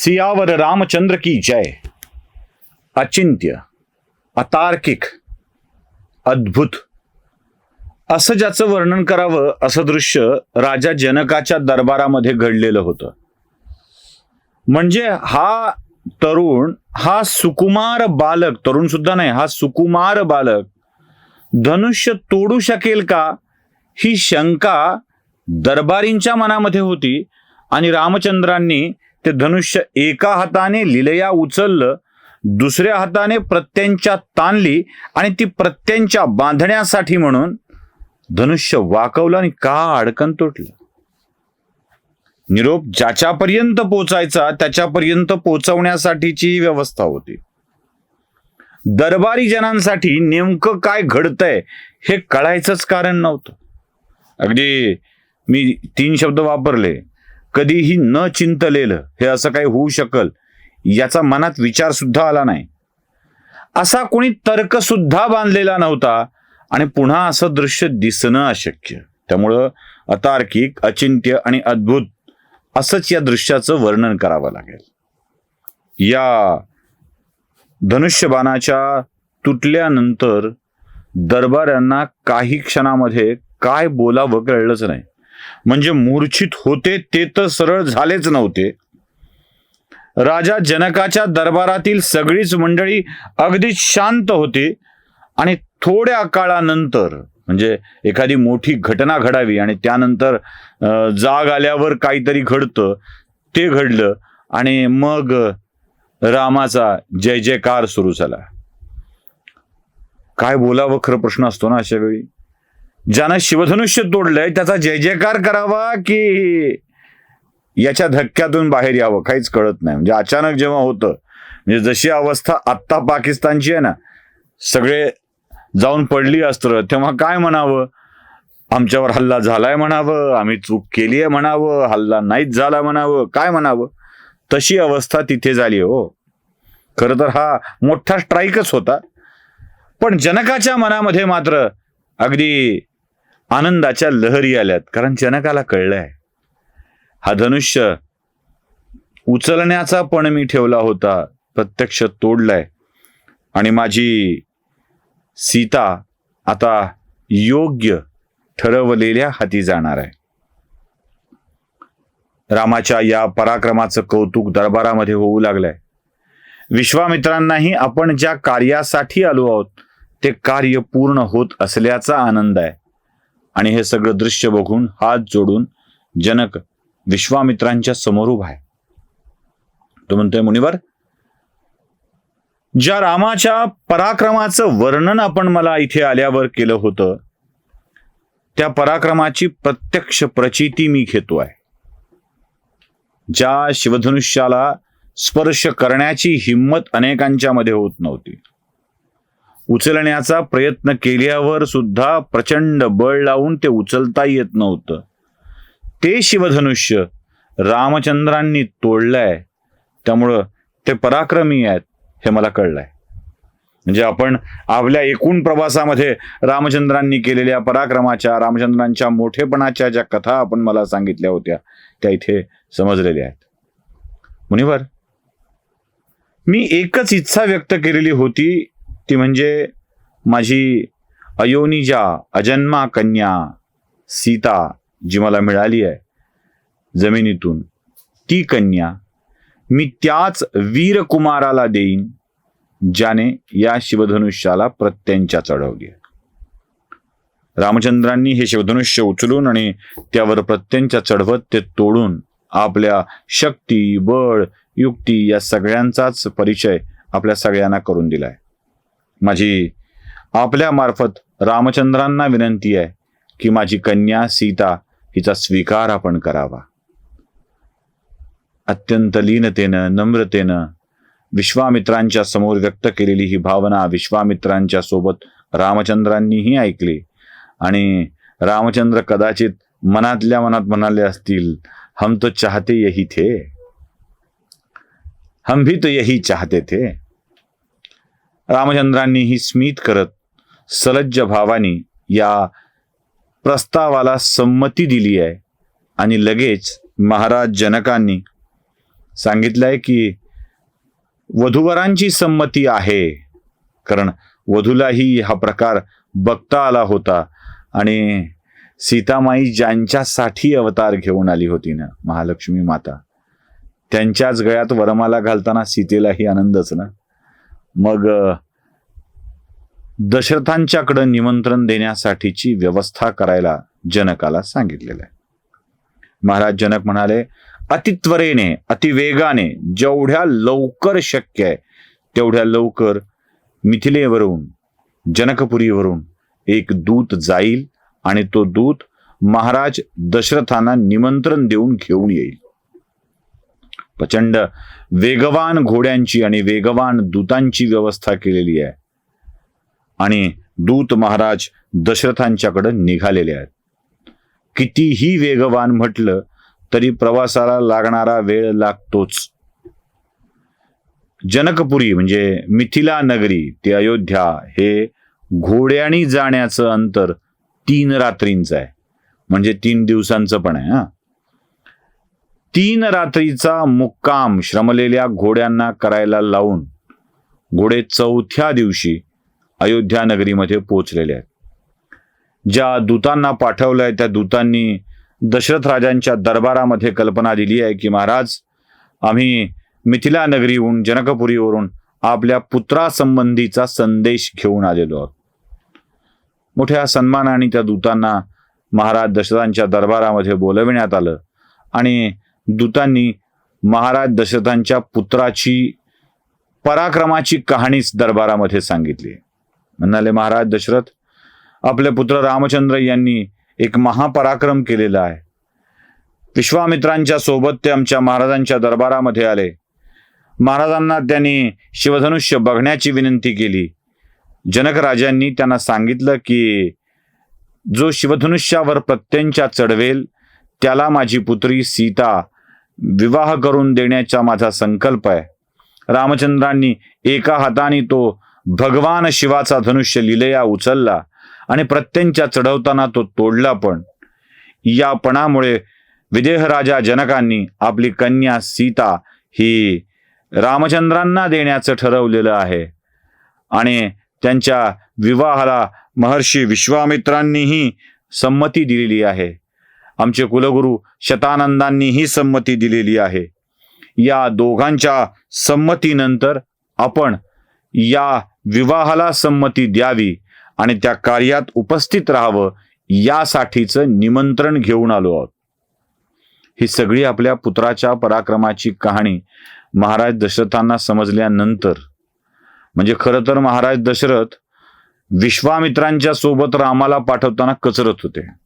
सियावर रामचंद्र की जय। अचिंत्य अतार्किक अद्भुत। असं ज्याचं वर्णन करावं असं दृश्य राजा जनकाच्या दरबारामध्ये घडलेलं होतं. म्हणजे हा तरुण हा सुकुमार बालक तरुण सुद्धा नाही हा सुकुमार बालक धनुष्य तोडू शकेल का? ही शंका दरबारींच्या मनामध्ये होती आणि रामचंद्रांनी ते धनुष्य एका हाताने लिलया उचललं दुसऱ्या हाताने प्रत्यंच्या ताणली आणि ती प्रत्यंच्या बांधण्यासाठी म्हणून धनुष्य वाकवलं आणि का अडकन तुटलं. निरोप ज्याच्यापर्यंत पोचायचा त्याच्यापर्यंत पोचवण्यासाठीची व्यवस्था होती. दरबारी जनांसाठी नेमकं काय घडतंय हे कळायचंच कारण नव्हतं. अगदी मी तीन शब्द वापरले. कधीही न चिंतलेलं हे असं काही होऊ शकल याचा मनात विचार सुद्धा आला नाही. असा कोणी तर्क सुद्धा बांधलेला नव्हता आणि पुन्हा असं दृश्य दिसणं अशक्य. त्यामुळं अतार्किक अचिंत्य आणि अद्भुत असंच या दृश्याचं वर्णन करावं लागेल. या धनुष्यबाणाच्या तुटल्यानंतर दरबारांना काही क्षणामध्ये काय बोलावं कळलंच नाही. म्हणजे मूर्छित होते ते तर सरळ झालेच नव्हते. राजा जनकाच्या दरबारातील सगळीच मंडळी अगदी शांत होती आणि थोड्या काळानंतर म्हणजे एखादी मोठी घटना घडावी आणि त्यानंतर जाग आल्यावर काहीतरी घडतं ते घडलं आणि मग रामाचा जय जयकार सुरू झाला. काय बोलावं खरं प्रश्न असतो ना अशा वेळी? ज्यानं शिवधनुष्य तोडलंय त्याचा जय जयकार करावा की याच्या धक्क्यातून बाहेर यावं? काहीच कळत नाही. म्हणजे अचानक जेव्हा होतं म्हणजे जशी अवस्था आत्ता पाकिस्तानची आहे ना सगळे जाऊन पडली अस्त्र तेव्हा काय म्हणावं? आमच्यावर हल्ला झालाय म्हणावं आम्ही चूक केली आहे म्हणावं हल्ला नाहीच झाला म्हणावं काय म्हणावं? तशी अवस्था तिथे झाली हो. खरं तर हा मोठा स्ट्राईकच होता. पण जनकाच्या मनामध्ये मात्र अगदी आनंदाच्या लहरी आल्यात. कारण जनकाला कळलंय. हा धनुष्य उचलण्याचा पण मी ठेवला होता. प्रत्यक्ष तोडलाय. आणि माझी सीता आता योग्य ठरवलेल्या हाती जाणार आहे. रामाच्या या पराक्रमाचं कौतुक दरबारामध्ये होऊ लागलंय. विश्वामित्रांनाही आपण ज्या कार्यासाठी आलो आहोत ते कार्य पूर्ण होत असल्याचा आनंद आहे. आणि हे सगळं दृश्य बघून हात जोडून जनक विश्वामित्रांच्या समोर उभा आहे. तो म्हणतोय मुनिवर ज्या रामाच्या पराक्रमाचं वर्णन आपण मला इथे आल्यावर केलं होतं त्या पराक्रमाची प्रत्यक्ष प्रचिती मी घेतो आहे. ज्या शिवधनुष्याला स्पर्श करण्याची हिंमत अनेकांच्या मध्ये होत नव्हती. उचलण्याचा प्रयत्न केल्यावर सुद्धा प्रचंड बळ लावून ते उचलता येत नव्हतं. ते शिवधनुष्य रामचंद्रांनी तोडलंय. त्यामुळं ते पराक्रमी आहेत हे मला कळलंय. म्हणजे आपण आपल्या एकूण प्रवासामध्ये रामचंद्रांनी केलेल्या पराक्रमाच्या रामचंद्रांच्या मोठेपणाच्या ज्या कथा आपण मला सांगितल्या होत्या त्या इथे समजलेल्या आहेत. मुनिवर मी एकच इच्छा व्यक्त केलेली होती ती म्हणजे माझी अयोनिजा अजन्मा कन्या सीता जी मला मिळाली आहे जमिनीतून ती कन्या मी त्याच वीरकुमाराला देईन ज्याने या शिवधनुष्याला प्रत्यंच्या चढवली आहे. रामचंद्रांनी हे शिवधनुष्य उचलून आणि त्यावर प्रत्यंच्या चढवत ते तोडून आपल्या शक्ती बळ युक्ती या सगळ्यांचाच परिचय आपल्या सगळ्यांना करून दिलाय माझी आपल्या मार्फत रामचंद्रांना विनंती आहे की माझी कन्या सीता हिचा स्वीकार आपण करावा. अत्यंत लीनतेनं नम्रतेनं विश्वामित्रांच्या समोर व्यक्त केलेली ही भावना विश्वामित्रांच्या सोबत रामचंद्रांनीही ऐकली. आणि रामचंद्र कदाचित मनातल्या मनात म्हणाले असतील हम तो चाहते यही थे. हम भी तो यही चाहते थे. रामचंद्रांनी ही स्मित करत सलज्ज भावानी या प्रस्तावाला संमती दिली आहे. आणि लगेच महाराज जनकांनी सांगितलंय की वधूवरांची संमती आहे. कारण वधूलाही हा प्रकार बघता आला होता. आणि सीतामाई ज्यांच्यासाठी अवतार घेऊन आली होती ना महालक्ष्मी माता त्यांच्याच गळ्यात वरमाला घालताना सीतेलाही आनंदच ना? मग दशरथांच्याकडं निमंत्रण देण्यासाठीची व्यवस्था करायला जनकाला सांगितलेलं आहे. महाराज जनक म्हणाले अतित्वरेने अतिवेगाने जेवढ्या लवकर शक्य आहे तेवढ्या लवकर मिथिलेवरून जनकपुरीवरून एक दूत जाईल आणि तो दूत महाराज दशरथांना निमंत्रण देऊन घेऊन येईल. प्रचंड वेगवान घोड्यांची आणि वेगवान दूतांची व्यवस्था केलेली आहे. आणि दूत महाराज दशरथांच्याकडे निघालेले आहेत. कितीही वेगवान म्हटलं तरी प्रवासाला लागणारा वेळ लागतोच. जनकपुरी म्हणजे मिथिला नगरी ते अयोध्या हे घोड्यानी जाण्याचं अंतर तीन रात्रींचं आहे. म्हणजे तीन दिवसांचं पण आहे हा. तीन रात्रीचा मुक्काम श्रमलेल्या घोड्यांना करायला लावून घोडे चौथ्या दिवशी अयोध्या नगरीमध्ये पोचलेले आहेत. ज्या दूतांना पाठवलंय त्या दूतांनी दशरथ राजांच्या दरबारामध्ये कल्पना दिली आहे की महाराज आम्ही मिथिला नगरीहून जनकपुरीवरून आपल्या पुत्रासंबंधीचा संदेश घेऊन आलेलो आहोत. मोठ्या सन्मानाने त्या दूतांना महाराज दशरथांच्या दरबारामध्ये बोलविण्यात आलं आणि दूतांनी महाराज दशरथांच्या पुत्राची पराक्रमाची कहाणीच दरबारामध्ये सांगितली. म्हणाले महाराज दशरथ आपले पुत्र रामचंद्र यांनी एक महापराक्रम केलेला आहे. विश्वामित्रांच्या सोबत ते आमच्या महाराजांच्या दरबारामध्ये आले. महाराजांना त्यांनी शिवधनुष्य बघण्याची विनंती केली. जनक राजांनी त्यांना सांगितलं की जो शिवधनुष्यावर प्रत्यंच्या चढवेल त्याला माझी पुत्री सीता विवाह करून देण्याचा माझा संकल्प आहे. रामचंद्रांनी एका हाताने तो भगवान शिवाचा धनुष्य लिलया उचलला आणि प्रत्यंच्या चढवताना तो तोडला पण. या पणामुळे विदेहराजा जनकांनी आपली कन्या सीता ही रामचंद्रांना देण्याचं ठरवलेलं आहे आणि त्यांच्या विवाहाला महर्षी विश्वामित्रांनीही संमती दिलेली आहे. आमचे कुलगुरू शतानंदांनीही संमती दिलेली आहे. या दोघांच्या संमतीनंतर आपण या विवाहाला संमती द्यावी आणि त्या कार्यात उपस्थित राहावं यासाठीचं निमंत्रण घेऊन आलो आहोत. ही सगळी आपल्या पुत्राच्या पराक्रमाची कहाणी महाराज दशरथांना समजल्यानंतर म्हणजे खरं तर महाराज दशरथ विश्वामित्रांच्या सोबत रामाला पाठवताना कचरत होते.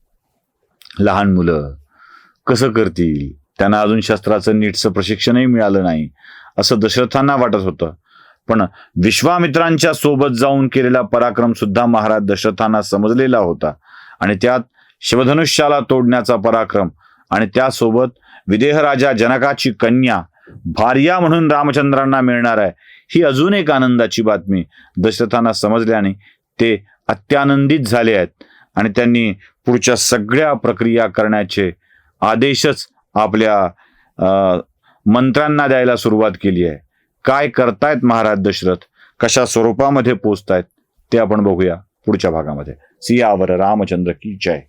लहान मुलं कसं करतील? त्यांना अजून शस्त्राचं नीटचं प्रशिक्षणही मिळालं नाही असं दशरथांना वाटत होतं. पण विश्वामित्रांच्या सोबत जाऊन केलेला पराक्रम सुद्धा महाराज दशरथांना समजलेला होता. आणि त्यात शिवधनुष्याला तोडण्याचा पराक्रम आणि त्यासोबत विदेहराजा जनकाची कन्या भार्या म्हणून रामचंद्रांना मिळणार आहे ही अजून एक आनंदाची बातमी दशरथांना समजल्याने ते अत्यानंदित झाले आहेत. आणि त्यांनी पुढच्या सगळ्या प्रक्रिया करण्याचे आदेशच आपल्या मंत्र्यांना द्यायला सुरुवात केली आहे. काय करतायत महाराज दशरथ? कशा स्वरूपामध्ये पोचतायत? ते आपण बघूया पुढच्या भागामध्ये. सियावर रामचंद्र की जय.